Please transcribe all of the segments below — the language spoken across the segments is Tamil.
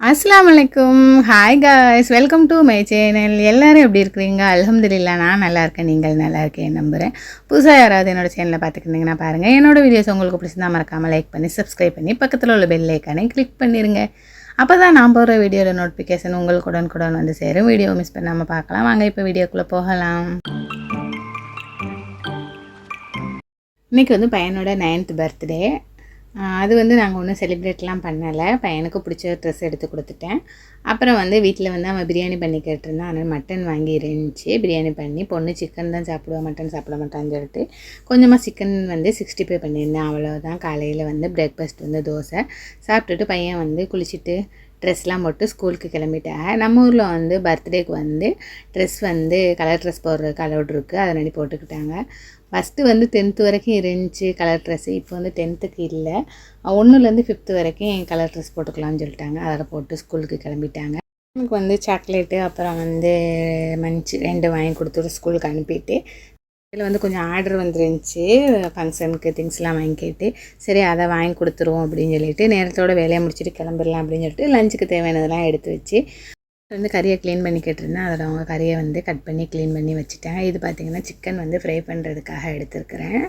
அஸ்லாம் வலைக்கும் hi guys welcome to my channel எல்லோரும் எப்படி இருக்கிறீங்க? அலமதுல்லா நான் நல்லா இருக்கேன். நீங்கள் நல்லா இருக்கேன் நம்புகிறேன் புதுசாக யாராவது என்னோட சேனலை பார்த்துக்கிட்டிங்கன்னா பாருங்கள் என்னோட வீடியோஸ் உங்களுக்கு பிடிச்சிருந்தா மறக்காமல் லைக் பண்ணி சப்ஸ்கிரைப் பண்ணி பக்கத்தில் உள்ள பெல் ஐக்கானே கிளிக் பண்ணிடுங்க அப்போ தான் நான் போகிற வீடியோவில் நோட்டிஃபிகேஷன் உங்களுக்கு உடனுக்குடன் வந்து சேரும். வீடியோ மிஸ் பண்ணாமல் பார்க்கலாம். வாங்க இப்போ வீடியோக்குள்ளே போகலாம். இன்றைக்கி வந்து பையனோட நைன்த் பர்த்டே அது வந்து நாங்கள் ஒன்றும் செலிப்ரேட்லாம் பண்ணலை. பையனுக்கு பிடிச்ச ட்ரெஸ் எடுத்து கொடுத்துட்டேன். அப்புறம் வந்து வீட்டில் வந்து அவன் பிரியாணி பண்ணி கேட்டிருந்தான். அதனால் மட்டன் வாங்கி இருந்துச்சு. பிரியாணி பண்ணி பொண்ணு சிக்கன் தான் சாப்பிடுவா மட்டன் சாப்பிட மாட்டான்னு சொல்லிட்டு கொஞ்சமாக சிக்கன் வந்து சிக்ஸ்டி ஃபைவ் பண்ணியிருந்தேன். அவ்வளோதான் காலையில் வந்து பிரேக்ஃபாஸ்ட் வந்து தோசை. சாப்பிட்டுட்டு பையன் வந்து குளிச்சுட்டு ட்ரெஸ்லாம் போட்டு ஸ்கூலுக்கு கிளம்பிட்டேன். நம்ம ஊரில் வந்து பர்த்டேக்கு வந்து ட்ரெஸ் வந்து கலர் ட்ரெஸ் போடுறதுக்கு அலௌட் இருக்குது அதனாடி போட்டுக்கிட்டாங்க. ஃபஸ்ட்டு வந்து டென்த்து வரைக்கும் இருந்துச்சு கலர் ட்ரெஸ்ஸு இப்போ வந்து டென்த்துக்கு இல்லை. ஒன்றுலேருந்து ஃபிஃப்த்து வரைக்கும் கலர் ட்ரெஸ் போட்டுக்கலாம்னு சொல்லிட்டாங்க. அதில் போட்டு ஸ்கூலுக்கு கிளம்பிட்டாங்க. எனக்கு வந்து சாக்லேட்டு அப்புறம் வந்து மஞ்சு ரெண்டு வாங்கி கொடுத்துட்டு ஸ்கூலுக்கு அனுப்பிட்டு இதில் வந்து கொஞ்சம் ஆர்டர் வந்துருந்துச்சு ஃபங்க்ஷனுக்கு திங்ஸ்லாம் வாங்கிக்கிட்டு சரி அதை வாங்கி கொடுத்துருவோம் அப்படின்னு சொல்லிட்டு நேரத்தோட வேலையை முடிச்சுட்டு கிளம்பிடலாம் அப்படின்னு சொல்லிட்டு லஞ்சுக்கு தேவையானதெல்லாம் எடுத்து வச்சு வந்து கறியை க்ளீன் பண்ணிக்கிட்டு இருந்தேன் அதில் அவங்க கறியை வந்து கட் பண்ணி க்ளீன் பண்ணி வச்சுட்டேன் இது பார்த்திங்கன்னா சிக்கன் வந்து ஃப்ரை பண்ணுறதுக்காக எடுத்துருக்கிறேன்.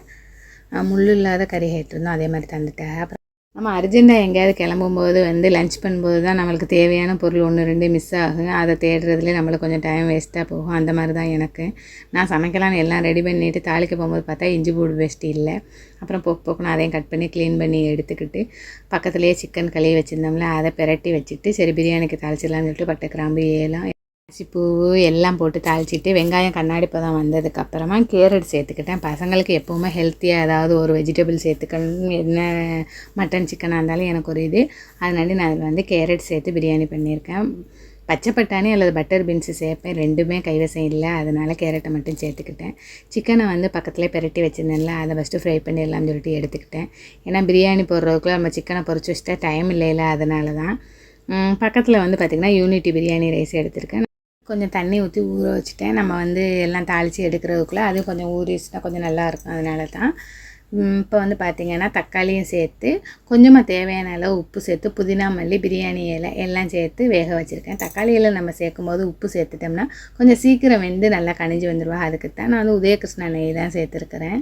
முள் இல்லாத கறி கேட்டிருந்தோம். அதே மாதிரி தந்துட்டேன். அப்புறம் நம்ம அர்ஜென்ட்டாக எங்கேயாவது கிளம்பும்போது வந்து லஞ்ச் பண்ணும்போது தான் நம்மளுக்கு தேவையான பொருள் ஒன்று ரெண்டு மிஸ் ஆகும் அதை தேடுறதுலேயே நம்மளுக்கு கொஞ்சம் டைம் வேஸ்ட்டாக போகும். அந்த மாதிரி தான் எனக்கு. நான் சமைக்கலாம்னு எல்லாம் ரெடி பண்ணிவிட்டு தாளிக்க போகும்போது பார்த்தா இஞ்சி பூடு வேஸ்ட் இல்லை. அப்புறம் போக்கு போக்குன்னு அதையும் கட் பண்ணி க்ளீன் பண்ணி எடுத்துக்கிட்டு பக்கத்துலேயே சிக்கன் கழுவி வச்சுருந்தோம்ல அதை பெரட்டி வச்சுட்டு சரி பிரியாணிக்கு தாளிச்சிடலாம்னு சொல்லிட்டு பட்டை கிராம்பு ஏலாம் பூ எல்லாம் போட்டு தாளிச்சிட்டு வெங்காயம் கண்ணாடி பதம் வந்ததுக்கப்புறமா கேரட் சேர்த்துக்கிட்டேன். பசங்களுக்கு எப்போவுமே ஹெல்த்தியாக ஏதாவது ஒரு வெஜிடபிள் சேர்த்துக்கணும் என்ன மட்டன் சிக்கனாக இருந்தாலும் எனக்கு ஒரு இது. அதனால நான் அதில் வந்து கேரட் சேர்த்து பிரியாணி பண்ணியிருக்கேன். பச்சை பட்டாணி அல்லது பட்டர் பீன்ஸு சேர்ப்பேன். ரெண்டுமே கைவசம் இல்லை. அதனால் கேரட்டை மட்டும் சேர்த்துக்கிட்டேன். சிக்கனை வந்து பக்கத்துலேயே பெரட்டி வச்சுருந்தேன்ல அதை ஃபஸ்ட்டு ஃப்ரை பண்ணிடலாம்னு சொல்லிட்டு எடுத்துக்கிட்டேன். ஏன்னா பிரியாணி போடுறதுக்குள்ள நம்ம சிக்கனை பொறிச்சு வச்சுட்டா டைம் இல்லைல்ல அதனால தான் பக்கத்தில் வந்து பார்த்திங்கன்னா யூனிட்டி பிரியாணி ரைஸ் எடுத்திருக்கேன். கொஞ்சம் தண்ணி ஊற்றி ஊற வச்சுட்டேன். நம்ம வந்து எல்லாம் தாளித்து எடுக்கிறதுக்குள்ளே அது கொஞ்சம் ஊறிச்சுன்னா கொஞ்சம் நல்லாயிருக்கும் அதனால தான் இப்போ வந்து பார்த்திங்கன்னா தக்காளியும் சேர்த்து கொஞ்சமாக தேவையான அளவு உப்பு சேர்த்து புதினா மல்லி பிரியாணி இலை எல்லாம் சேர்த்து வேக வச்சுருக்கேன். தக்காளி இலை நம்ம சேர்க்கும்போது உப்பு சேர்த்துட்டோம்னா கொஞ்சம் சீக்கிரம் வெந்து நல்லா கணிஞ்சு வந்துடுவா அதுக்கு தான் நான் வந்து உதயகிருஷ்ணா நெய் தான் சேர்த்துருக்குறேன்.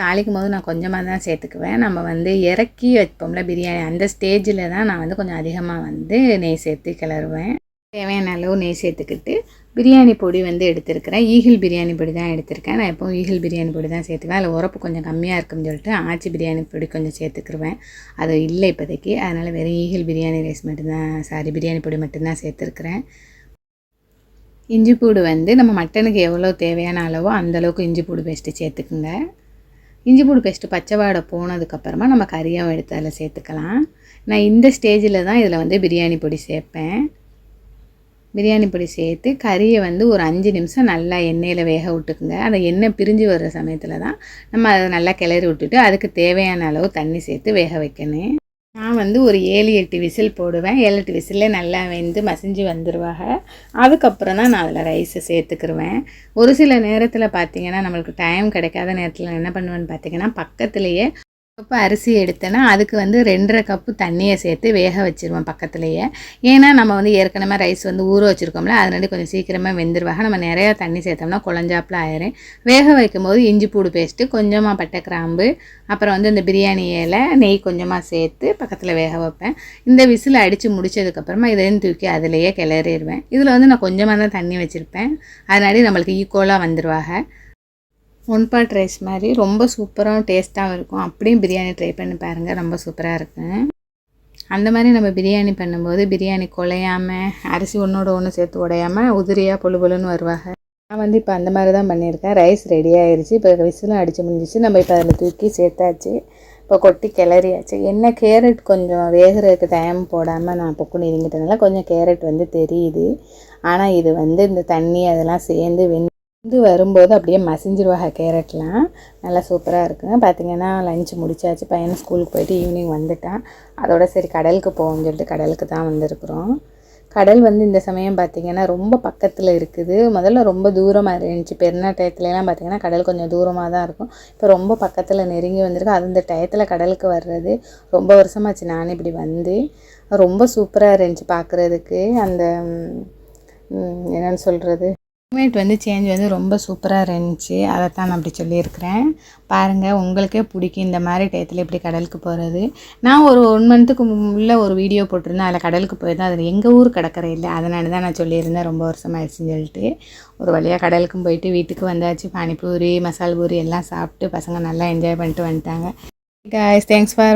தாளிக்கும் போது நான் கொஞ்சமாக தான் சேர்த்துக்குவேன். நம்ம வந்து இறக்கி வைப்போம்ல பிரியாணி அந்த ஸ்டேஜில் தான் நான் வந்து கொஞ்சம் அதிகமாக வந்து நெய் சேர்த்து கிளறுவேன். தேவையான அளவு நெய் சேர்த்துக்கிட்டு பிரியாணி பொடி வந்து எடுத்திருக்கிறேன். ஈகிள் பிரியாணி பொடி தான் எடுத்திருக்கேன். நான் எப்போவும் ஈகிள் பிரியாணி பொடி தான் சேர்த்துக்குவேன் அதில் உரப்பு கொஞ்சம் கம்மியாக இருக்குன்னு சொல்லிட்டு ஆச்சி பிரியாணி பொடி கொஞ்சம் சேர்த்துக்கிருவேன். அது இல்லை இப்போதைக்கு. அதனால் வெறும் ஈகிள் பிரியாணி ரைஸ் மட்டும்தான் சாரி பிரியாணி பொடி மட்டும்தான் சேர்த்துருக்குறேன். இஞ்சி பூடு வந்து நம்ம மட்டனுக்கு எவ்வளோ தேவையான அளவோ அந்தளவுக்கு இஞ்சி பூடு பேஸ்ட்டு சேர்த்துக்குங்க. இஞ்சி பூடு பேஸ்ட்டு பச்சை வாடை போனதுக்கப்புறமா நம்ம கறியும் எடுத்து அதில் சேர்த்துக்கலாம். நான் இந்த ஸ்டேஜில் தான் இதில் வந்து பிரியாணி பொடி சேர்ப்பேன். பிரியாணி பொடி சேர்த்து கறியை வந்து ஒரு அஞ்சு நிமிஷம் நல்லா எண்ணெயில் வேக விட்டுக்குங்க. அந்த எண்ணெய் பிரிஞ்சு வர்ற சமயத்தில் தான் நம்ம அதை நல்லா கிளறி விட்டுட்டு அதுக்கு தேவையான அளவு தண்ணி சேர்த்து வேக வைக்கணும். நான் வந்து ஒரு ஏழு எட்டு விசில் போடுவேன். ஏழு எட்டு விசிலே நல்லா வெந்து மசிஞ்சு வந்துடுவாங்க அதுக்கப்புறம் தான் நான் அதில் ரைஸை சேர்த்துக்கிருவேன். ஒரு சில நேரத்தில் பார்த்தீங்கன்னா நம்மளுக்கு டைம் கிடைக்காத நேரத்தில் என்ன பண்ணுவேன்னு பார்த்தீங்கன்னா பக்கத்துலேயே கப்பு அரிசி எடுத்தேன்னா அதுக்கு வந்து ரெண்டரை கப்பு தண்ணியை சேர்த்து வேக வச்சுருவேன் பக்கத்துலேயே. ஏன்னா நம்ம வந்து ஏற்கனவே ரைஸ் வந்து ஊற வச்சுருக்கோம்ல அதனால கொஞ்சம் சீக்கிரமாக வெந்துருவாங்க நம்ம நிறையா தண்ணி சேர்த்தோம்னா குழஞ்சாப்பில் ஆயிரும். வேக வைக்கும்போது இஞ்சி பூடு பேஸ்ட்டு கொஞ்சமாக பட்டை கிராம்பு அப்புறம் வந்து இந்த பிரியாணி இலை நெய் கொஞ்சமாக சேர்த்து பக்கத்தில் வேக வைப்பேன். இந்த விசில் அடித்து முடிச்சதுக்கப்புறமா இதையும் தூக்கி அதிலேயே கிளறிடுவேன். இதில் வந்து நான் கொஞ்சமாக தான் தண்ணி வச்சுருப்பேன். அதனாடி நம்மளுக்கு ஈக்குவலாக வந்துடுவாங்க ஒன் பாட் ரைஸ் மாதிரி ரொம்ப சூப்பராக டேஸ்ட்டாகவும் இருக்கும். அப்படியும் பிரியாணி ட்ரை பண்ணி பாருங்கள் ரொம்ப சூப்பராக இருக்கும் அந்த மாதிரி நம்ம பிரியாணி பண்ணும்போது பிரியாணி குலையாமல் அரிசி ஒன்றோட ஒன்று சேர்த்து உடையாமல் உதிரியாக பொழு பொழுன்னு வருவாங்க. நான் வந்து இப்போ அந்த மாதிரி தான் பண்ணியிருக்கேன். ரைஸ் ரெடி ஆயிடுச்சு இப்போ விசிலும் அடித்து முடிஞ்சிச்சு. நம்ம இப்போ அதில் தூக்கி சேர்த்தாச்சு. இப்போ கொட்டி கிளறியாச்சு. என்ன கேரட் கொஞ்சம் வேகிறதுக்கு டைம் போடாமல் நான் பொக்குன்னு இருந்துட்டதுனால கொஞ்சம் கேரட் வந்து தெரியுது. ஆனால் இது வந்து இந்த தண்ணி அதெல்லாம் சேர்ந்து வெந்து வந்து வரும்போது அப்படியே மசிஞ்சிருவாங்க கேரட்லாம் நல்லா சூப்பராக இருக்குங்க பார்த்திங்கன்னா லஞ்ச் முடிச்சாச்சு. பையன் ஸ்கூலுக்கு போயிட்டு ஈவினிங் வந்துட்டான். அதோட சரி கடலுக்கு போவோம்னு சொல்லிட்டு கடலுக்கு தான் வந்திருக்குறோம். கடல் வந்து இந்த சமயம் பார்த்திங்கன்னா ரொம்ப பக்கத்தில் இருக்குது. முதல்ல ரொம்ப தூரமாக இருந்துச்சு. பெருநா டயத்துலலாம் பார்த்திங்கன்னா கடல் கொஞ்சம் தூரமாக தான் இருக்கும். இப்போ ரொம்ப பக்கத்தில் நெருங்கி வந்திருக்கு. அது இந்த டயத்தில் கடலுக்கு வர்றது. ரொம்ப வருஷமாச்சு நானே இப்படி வந்து. ரொம்ப சூப்பராக இருந்துச்சு பார்க்குறதுக்கு அந்த என்னென்னு சொல்கிறது கிளைமேட் வந்து சேஞ்ச் வந்து ரொம்ப சூப்பராக இருந்துச்சு. அதைத்தான் நான் அப்படி சொல்லியிருக்கிறேன். பாருங்கள் உங்களுக்கே பிடிக்கும் இந்த மாதிரி டயத்தில் இப்படி கடலுக்கு போகிறது நான் ஒரு ஒன் மந்த்துக்கு உள்ள ஒரு வீடியோ போட்டிருந்தேன். அதில் கடலுக்கு போயிருந்தேன். அதில் எங்கள் ஊர் கடற்கரை இல்லை. அதனால தான் நான் சொல்லியிருந்தேன். ரொம்ப வருஷமாயிடுச்சுன்னு சொல்லிட்டு. ஒரு வழியாக கடலுக்கும் போயிட்டு வீட்டுக்கு வந்தாச்சு. பானிபூரி மசால் பூரி எல்லாம் சாப்பிட்டு பசங்க நல்லா என்ஜாய் பண்ணிட்டு வந்துட்டாங்க. Guys thanks for